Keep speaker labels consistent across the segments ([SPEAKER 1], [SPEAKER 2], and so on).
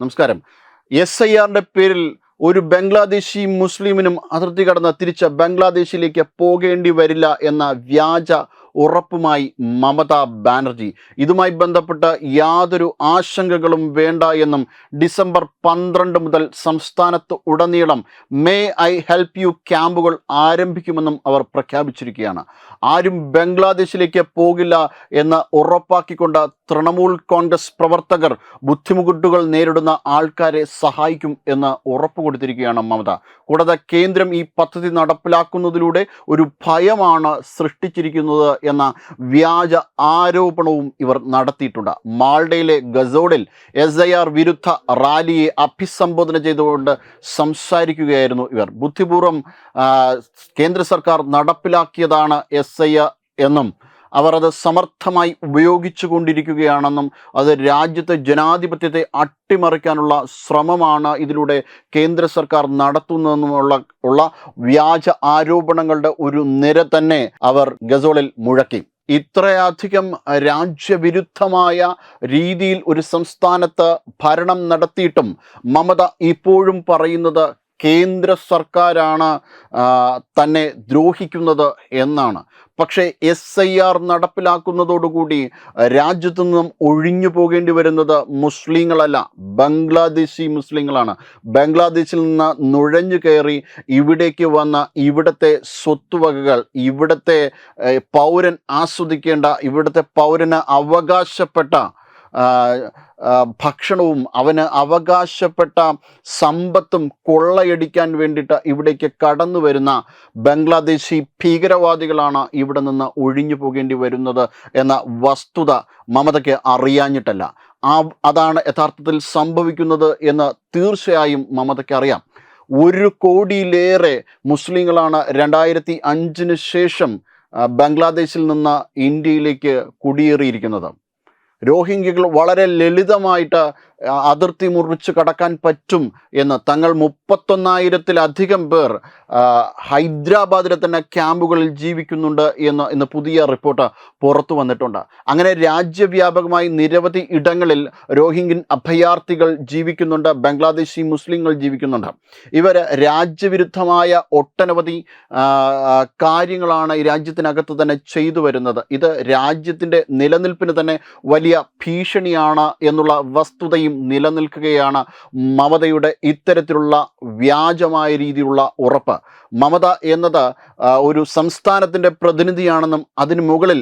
[SPEAKER 1] നമസ്കാരം. S I ആറിന്റെ പേരിൽ ഒരു ബംഗ്ലാദേശി മുസ്ലിമിനും അതിർത്തി കടന്ന് തിരിച്ച് ബംഗ്ലാദേശിലേക്ക് പോകേണ്ടി വരില്ല എന്ന വ്യാജ ഉറപ്പുമായി മമതാ ബാനർജി. ഇതുമായി ബന്ധപ്പെട്ട് യാതൊരു ആശങ്കകളും വേണ്ട എന്നും ഡിസംബർ പന്ത്രണ്ട് മുതൽ സംസ്ഥാനത്ത് ഉടനീളം മേ ഐ ഹെൽപ്പ് യു ക്യാമ്പുകൾ ആരംഭിക്കുമെന്നും അവർ പ്രഖ്യാപിച്ചിരിക്കുകയാണ്. ആരും ബംഗ്ലാദേശിലേക്ക് പോകില്ല എന്ന് ഉറപ്പാക്കിക്കൊണ്ട് തൃണമൂൽ കോൺഗ്രസ് പ്രവർത്തകർ ബുദ്ധിമുട്ടുകൾ നേരിടുന്ന ആൾക്കാരെ സഹായിക്കും എന്ന് ഉറപ്പ് കൊടുത്തിരിക്കുകയാണ് മമത. കൂടാതെ കേന്ദ്രം ഈ പദ്ധതി നടപ്പിലാക്കുന്നതിലൂടെ ഒരു ഭയമാണ് സൃഷ്ടിച്ചിരിക്കുന്നത് എന്ന വ്യാജ ആരോപണവും ഇവർ നടത്തിയിട്ടുണ്ട്. മാൾഡയിലെ ഗസോഡിൽ എസ് ഐ ആർ വിരുദ്ധ റാലിയെ അഭിസംബോധന ചെയ്തുകൊണ്ട് സംസാരിക്കുകയായിരുന്നു ഇവർ. ബുദ്ധിപൂർവം കേന്ദ്ര സർക്കാർ നടപ്പിലാക്കിയതാണ് എസ് ഐ എന്നും അവർ അത് സമർത്ഥമായി ഉപയോഗിച്ചു കൊണ്ടിരിക്കുകയാണെന്നും അത് രാജ്യത്തെ ജനാധിപത്യത്തെ അട്ടിമറിക്കാനുള്ള ശ്രമമാണ് ഇതിലൂടെ കേന്ദ്ര സർക്കാർ നടത്തുന്നതെന്നുമുള്ള ഉള്ള വ്യാജ ആരോപണങ്ങളുടെ ഒരു നിര തന്നെ അവർ ഗസോളിൽ മുഴക്കി. ഇത്രയധികം രാജ്യവിരുദ്ധമായ രീതിയിൽ ഒരു സംസ്ഥാനത്ത് ഭരണം നടത്തിയിട്ടും മമത ഇപ്പോഴും പറയുന്നത് കേന്ദ്ര സർക്കാരാണ് തന്നെ ദ്രോഹിക്കുന്നത് എന്നാണ്. പക്ഷേ എസ് ഐ ആർ നടപ്പിലാക്കുന്നതോടുകൂടി രാജ്യത്തു നിന്നും ഒഴിഞ്ഞു പോകേണ്ടി വരുന്നത് മുസ്ലിങ്ങളല്ല ബംഗ്ലാദേശി മുസ്ലിങ്ങളാണ്. ബംഗ്ലാദേശിൽ നിന്ന് നുഴഞ്ഞു കയറി ഇവിടേക്ക് വന്ന ഇവിടുത്തെ സ്വത്തുവകകൾ ഇവിടുത്തെ പൗരൻ ആസ്വദിക്കേണ്ട ഇവിടുത്തെ പൗരന് അവകാശപ്പെട്ട ഭക്ഷണവും അവന് അവകാശപ്പെട്ട സമ്പത്തും കൊള്ളയടിക്കാൻ വേണ്ടിയിട്ട് ഇവിടേക്ക് കടന്നു വരുന്ന ബംഗ്ലാദേശി ഭീകരവാദികളാണ് ഇവിടെ നിന്ന് ഒഴിഞ്ഞു പോകേണ്ടി വരുന്നത് എന്ന വസ്തുത മമതയ്ക്ക് അറിയാഞ്ഞിട്ടല്ല. ആ അതാണ് യഥാർത്ഥത്തിൽ സംഭവിക്കുന്നത് എന്ന് തീർച്ചയായും മമതയ്ക്ക് അറിയാം. ഒരു കോടിയിലേറെ മുസ്ലിങ്ങളാണ് രണ്ടായിരത്തി അഞ്ചിന് ശേഷം ബംഗ്ലാദേശിൽ നിന്ന് ഇന്ത്യയിലേക്ക് കുടിയേറിയിരിക്കുന്നത്. രോഹിംഗ്യകൾ വളരെ ലളിതമായിട്ട് അതിർത്തി മുറിച്ച് കടക്കാൻ പറ്റും എന്ന് തങ്ങൾ മുപ്പത്തൊന്നായിരത്തിലധികം പേർ ഹൈദരാബാദിലെ തന്നെ ക്യാമ്പുകളിൽ ജീവിക്കുന്നുണ്ട് എന്ന് ഇന്ന് പുതിയ റിപ്പോർട്ട് പുറത്തു വന്നിട്ടുണ്ട്. അങ്ങനെ രാജ്യവ്യാപകമായി നിരവധി ഇടങ്ങളിൽ രോഹിംഗ്യൻ അഭയാർത്ഥികൾ ജീവിക്കുന്നുണ്ട് ബംഗ്ലാദേശി മുസ്ലിങ്ങൾ ജീവിക്കുന്നുണ്ട്. ഇവർ രാജ്യവിരുദ്ധമായ ഒട്ടനവധി കാര്യങ്ങളാണ് ഈ രാജ്യത്തിനകത്ത് തന്നെ ചെയ്തു വരുന്നത്. ഇത് രാജ്യത്തിന്റെ നിലനിൽപ്പിന് തന്നെ വലിയ ഭീഷണിയാണ് എന്നുള്ള വസ്തുതയും നിലനിൽക്കുകയാണ് മമതയുടെ ഇത്തരത്തിലുള്ള വ്യാജമായ രീതിയിലുള്ള ഉറപ്പ്. മമത എന്നത് ഒരു സംസ്ഥാനത്തിന്റെ പ്രതിനിധിയാണെന്നും അതിന് മുകളിൽ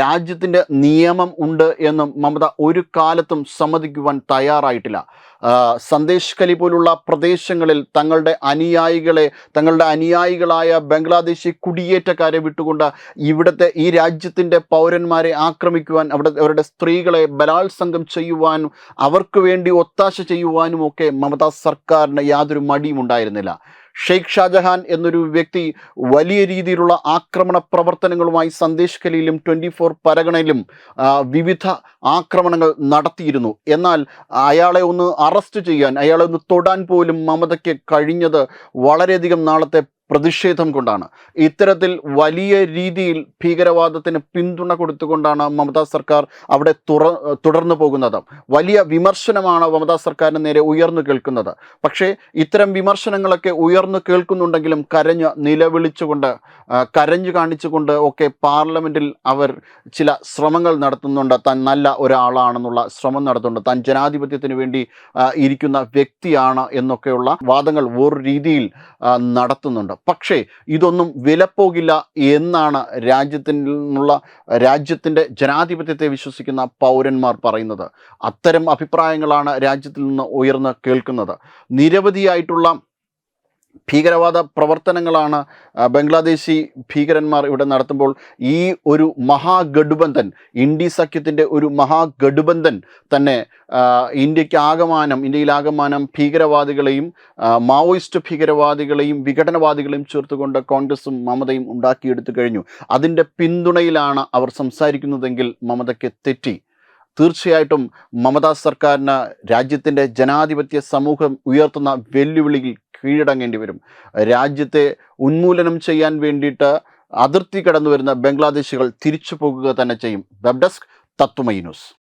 [SPEAKER 1] രാജ്യത്തിന്റെ നിയമം ഉണ്ട് എന്നും മമത ഒരു കാലത്തും സമ്മതിക്കുവാൻ തയ്യാറായിട്ടില്ല. സന്ദേശ് കലി പോലുള്ള പ്രദേശങ്ങളിൽ തങ്ങളുടെ അനുയായികളെ തങ്ങളുടെ അനുയായികളായ ബംഗ്ലാദേശി കുടിയേറ്റക്കാരെ വിട്ടുകൊണ്ട് ഇവിടുത്തെ ഈ രാജ്യത്തിന്റെ പൗരന്മാരെ ആക്രമിക്കുവാൻ അവിടെ അവരുടെ സ്ത്രീകളെ ബലാത്സംഗം ചെയ്യുവാനും അവർക്ക് വേണ്ടി ഒത്താശ ചെയ്യുവാനും ഒക്കെ മമതാ സർക്കാരിന് യാതൊരു മടിയും ഉണ്ടായിരുന്നില്ല ഷെയ്ഖ് ഷാജഹാൻ എന്നൊരു വ്യക്തി വലിയ രീതിയിലുള്ള ആക്രമണ പ്രവർത്തനങ്ങളുമായി സന്ദേശ് കലിയിലും ട്വന്റി ഫോർ പരഗണയിലും വിവിധ ആക്രമണങ്ങൾ നടത്തിയിരുന്നു. എന്നാൽ അയാളെ ഒന്ന് അറസ്റ്റ് ചെയ്യാൻ അയാളെ ഒന്ന് തൊടാൻ പോലും മമതയ്ക്ക് കഴിഞ്ഞത് വളരെയധികം നാളത്തെ പ്രതിഷേധം കൊണ്ടാണ്. ഇത്തരത്തിൽ വലിയ രീതിയിൽ ഭീകരവാദത്തിന് പിന്തുണ കൊടുത്തുകൊണ്ടാണ് മമതാ സർക്കാർ അവിടെ തുറ തുടർന്നു പോകുന്നത്. വലിയ വിമർശനമാണ് മമതാ സർക്കാരിന് നേരെ ഉയർന്നു കേൾക്കുന്നത്. പക്ഷേ ഇത്തരം വിമർശനങ്ങളൊക്കെ ഉയർന്നു കേൾക്കുന്നുണ്ടെങ്കിലും കരഞ്ഞ് നിലവിളിച്ചുകൊണ്ട് കരഞ്ഞു കാണിച്ചുകൊണ്ട് ഒക്കെ പാർലമെന്റിൽ അവർ ചില ശ്രമങ്ങൾ നടത്തുന്നുണ്ട്. താൻ നല്ല ഒരാളാണെന്നുള്ള ശ്രമം നടത്തുന്നുണ്ട്. താൻ ജനാധിപത്യത്തിന് വേണ്ടി ഇരിക്കുന്ന വ്യക്തിയാണ് എന്നൊക്കെയുള്ള വാദങ്ങൾ ഒരു രീതിയിൽ നടത്തുന്നുണ്ട്. പക്ഷേ ഇതൊന്നും വിലപ്പോകില്ല എന്നാണ് രാജ്യത്തിൽ നിന്നുള്ള രാജ്യത്തിന്റെ ജനാധിപത്യത്തെ വിശ്വസിക്കുന്ന പൗരന്മാർ പറയുന്നത്. അത്തരം അഭിപ്രായങ്ങളാണ് രാജ്യത്തിൽ നിന്ന് ഉയർന്ന് കേൾക്കുന്നത്. നിരവധിയായിട്ടുള്ള ഭീകരവാദ പ്രവർത്തനങ്ങളാണ് ബംഗ്ലാദേശി ഭീകരന്മാർ ഇവിടെ നടത്തുമ്പോൾ ഈ ഒരു മഹാഗഡുബന്ധൻ ഇന്ത്യ സഖ്യത്തിന്റെ ഒരു മഹാഗഡുബന്ധൻ തന്നെ ഇന്ത്യയ്ക്ക് ആകമാനം ഇന്ത്യയിലാകമാനം ഭീകരവാദികളെയും മാവോയിസ്റ്റ് ഭീകരവാദികളെയും വിഘടനവാദികളെയും ചേർത്തുകൊണ്ട് കോൺഗ്രസും മമതയും ഉണ്ടാക്കിയെടുത്തു കഴിഞ്ഞു. അതിന്റെ പിന്തുണയിലാണ് അവർ സംസാരിക്കുന്നതെങ്കിൽ മമതയ്ക്ക് തെറ്റി. തീർച്ചയായിട്ടും മമതാ സർക്കാരിന് രാജ്യത്തിന്റെ ജനാധിപത്യ സമൂഹം ഉയർത്തുന്ന വെല്ലുവിളിയിൽ കീഴടങ്ങേണ്ടി വരും. രാജ്യത്തെ ഉന്മൂലനം ചെയ്യാൻ വേണ്ടിയിട്ട് അതിർത്തി കടന്നു വരുന്ന ബംഗ്ലാദേശികൾ തിരിച്ചു പോകുക തന്നെ ചെയ്യും. Web desk Tatwamayi news.